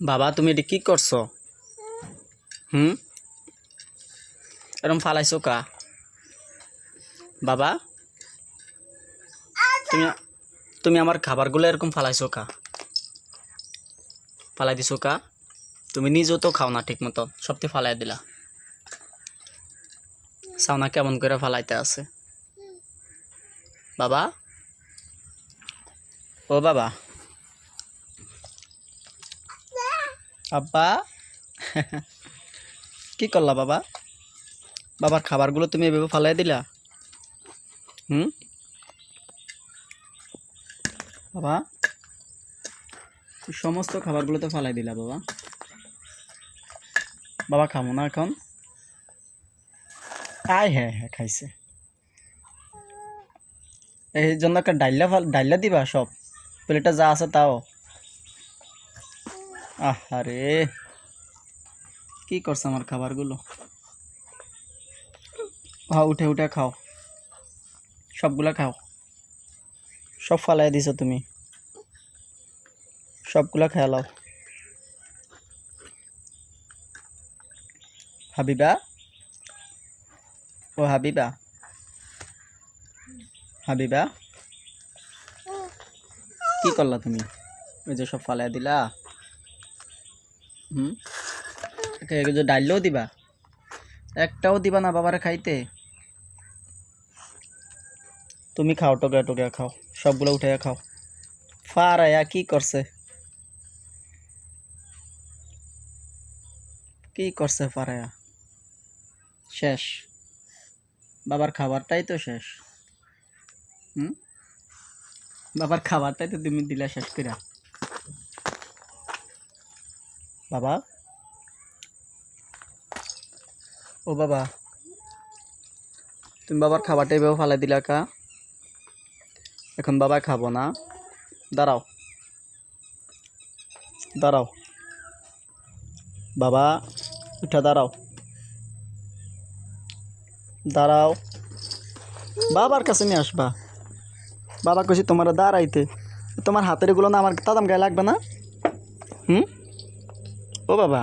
বাবা, তুমি এটি কি করছ? হুম? এরম ফালাইছো কা? বাবা, তুমি তুমি আমার খাবারগুলো এরকম ফালাইছো কা? ফালাই দিছো কা? তুমি নিজেও তো খাও না ঠিক মতো সবটি ফালাই দিলা। সাউনা কেমন করে ফালাইতে আছে? বাবা? ও বাবা আব্বা। কি করলা বাবা? বাবার খাবারগুলো তুমি এভাবে ফালাই দিলা? হুম? বাবা, সমস্ত খাবারগুলো তো ফালাই দিলা বাবা। বাবা খাব না এখন। আয় হ্যাঁ হ্যাঁ খাইছে। এই জন্য একটা ডাইলা ডাইলা দিবা সব। প্লেটে যা আছে তাও। আরে কি করছে আমার খাবারগুলো? হ্যাঁ উঠে উঠে খাও। সবগুলা খাও। সব ফালাই দিছো তুমি। সবগুলা খেলাও হাবিবা? ও হাবিবা? হাবিবা? কি করলা তুমি? ওই যে সব ফালাই দিলা? হুম? যে ডাইলও দিবা? একটাও দিবা না বাবারে খাইতে? তুমি খাও, টোকে টোকে খাও। সবগুলো উঠে খাও। ফারায়া কি করছে? কি করছে ফারায়া শেষ। বাবার খাবারটাই তো শেষ। হুম? বাবার খাবারটাই তো তুমি দিলা শেষ করে বাবা। ও বাবা, তুমি বাবার খাবারটা এভাবে ফালাই দিলা কা? এখন বাবা খাব না। দাঁড়াও দাঁড়াও। বাবা, উঠা, দাঁড়াও। দাঁড়াও। বাবার কাছে নিয়ে আসবা। বাবা কইছি তোমার দাঁড়াইতে। তোমার হাতের এগুলো না আমার তাদাম গায়ে লাগবে না? হুম? ও বাবা